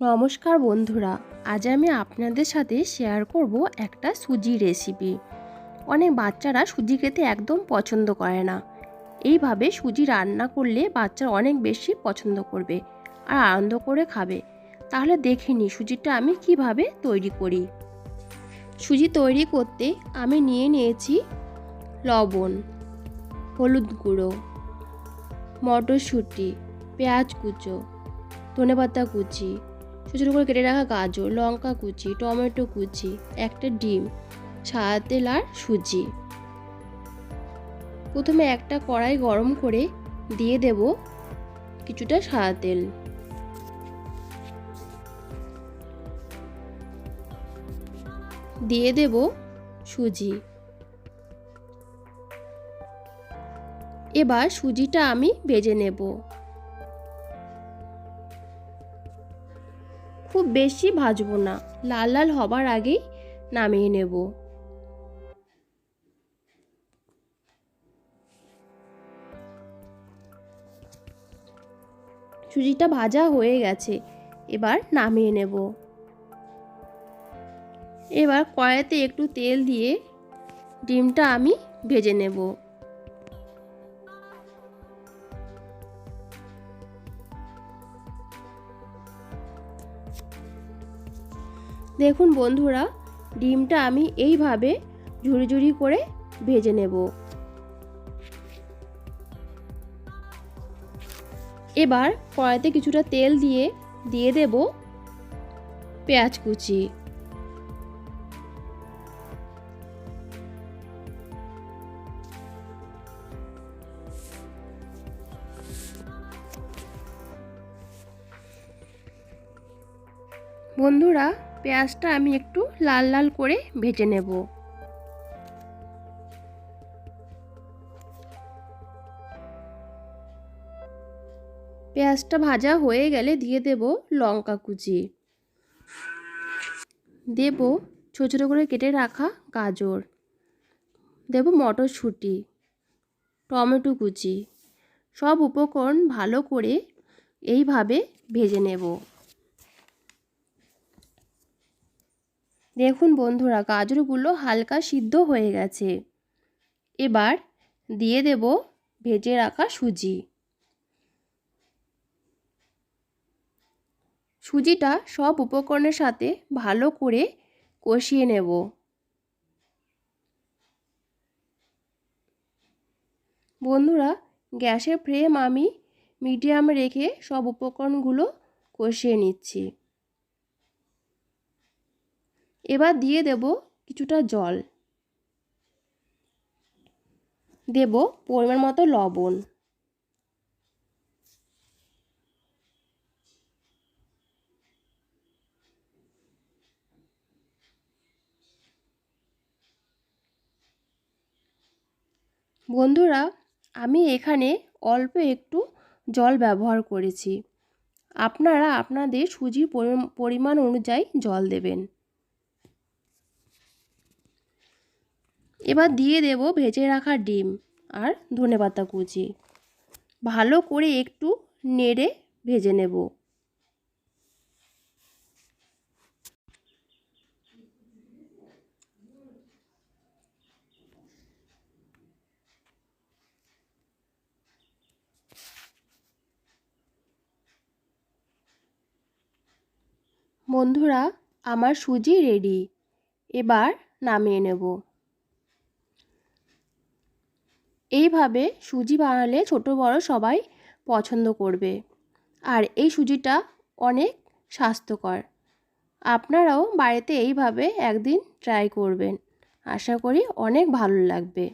নমস্কার বন্ধুরা, আজ আমি আপনাদের সাথে শেয়ার করব একটা সুজি রেসিপি অনেক বাচ্চারা সুজি খেতে একদম পছন্দ করে না। এইভাবে সুজি রান্না করলে বাচ্চারা অনেক বেশি পছন্দ করবে আর আনন্দ করে খাবে। তাহলে দেখে সুজিটা আমি কীভাবে তৈরি করি। সুজি তৈরি করতে আমি নিয়ে নিয়েছি লবণ, হলুদ গুঁড়ো, মটরশুঁটি, পেঁয়াজ কুচো, ধনেপাতা কুচি ছোটো ছোটো করে কেটে রাখা গাজর, লঙ্কা কুচি, টমেটো কুচি, একটা ডিম, সাদা তেল আর সুজি। প্রথমে একটা কড়াই গরম করে দিয়ে দেব কিছুটা সাদা তেল। দিয়ে দেব সুজি। এবার সুজিটা আমি ভেজে নেব। খুব বেশি ভাজবো না। লাল লাল হবার আগেই নামিয়ে নেব। সুজিটা ভাজা হয়ে গেছে। এবার নামিয়ে নেব। এবার কড়াইতে একটু তেল দিয়ে ডিমটা আমি ভেজে নেব। দেখুন বন্ধুরা, ডিমটা আমি এইভাবে ঝুড়ি ঝুড়ি করে ভেজে নেব। এবার কড়াইতে কিছুটা তেল দিয়ে দিয়ে দেব পেঁয়াজ কুচি। বন্ধুরা পেঁয়াজটা আমি একটু লাল লাল করে ভেজে নেব। পেঁয়াজটা ভাজা হয়ে গেলে দিয়ে দেব লঙ্কা কুচি। দেব ছোটো ছোটো করে কেটে রাখা গাজর। দেব মটরশুঁটি, টমেটো কুচি। সব উপকরণ ভালো করে এইভাবে ভেজে নেব। দেখুন বন্ধুরা, গাজরগুলো হালকা সিদ্ধ হয়ে গেছে। এবার দিয়ে দেব ভেজে রাখা সুজি। সুজিটা সব উপকরণের সাথে ভালো করে কষিয়ে নেব। বন্ধুরা, গ্যাসের ফ্লেম আমি মিডিয়াম রেখে সব উপকরণগুলো কষিয়ে নিচ্ছি। এবার দিয়ে দেব কিছুটা জল। দেব পরিমাণ মতো লবণ। বন্ধুরা, আমি এখানে অল্প একটু জল ব্যবহার করেছি। আপনারা আপনাদের সুজির পরিমাণ অনুযায়ী জল দেবেন। এবার দিয়ে দেব ভেজে রাখা ডিম আর ধনেপাতা কুচি। ভালো করে একটু নেড়ে ভেজে নেব। বন্ধুরা, আমার সুজি রেডি এবার নামিয়ে নেব। এইভাবে সুজি বানালে ছোট বড় সবাই পছন্দ করবে। আর এই সুজিটা অনেক স্বাস্থ্যকর। আপনারাও বাড়িতে এইভাবে একদিন ট্রাই করবেন। আশা করি অনেক ভালো লাগবে।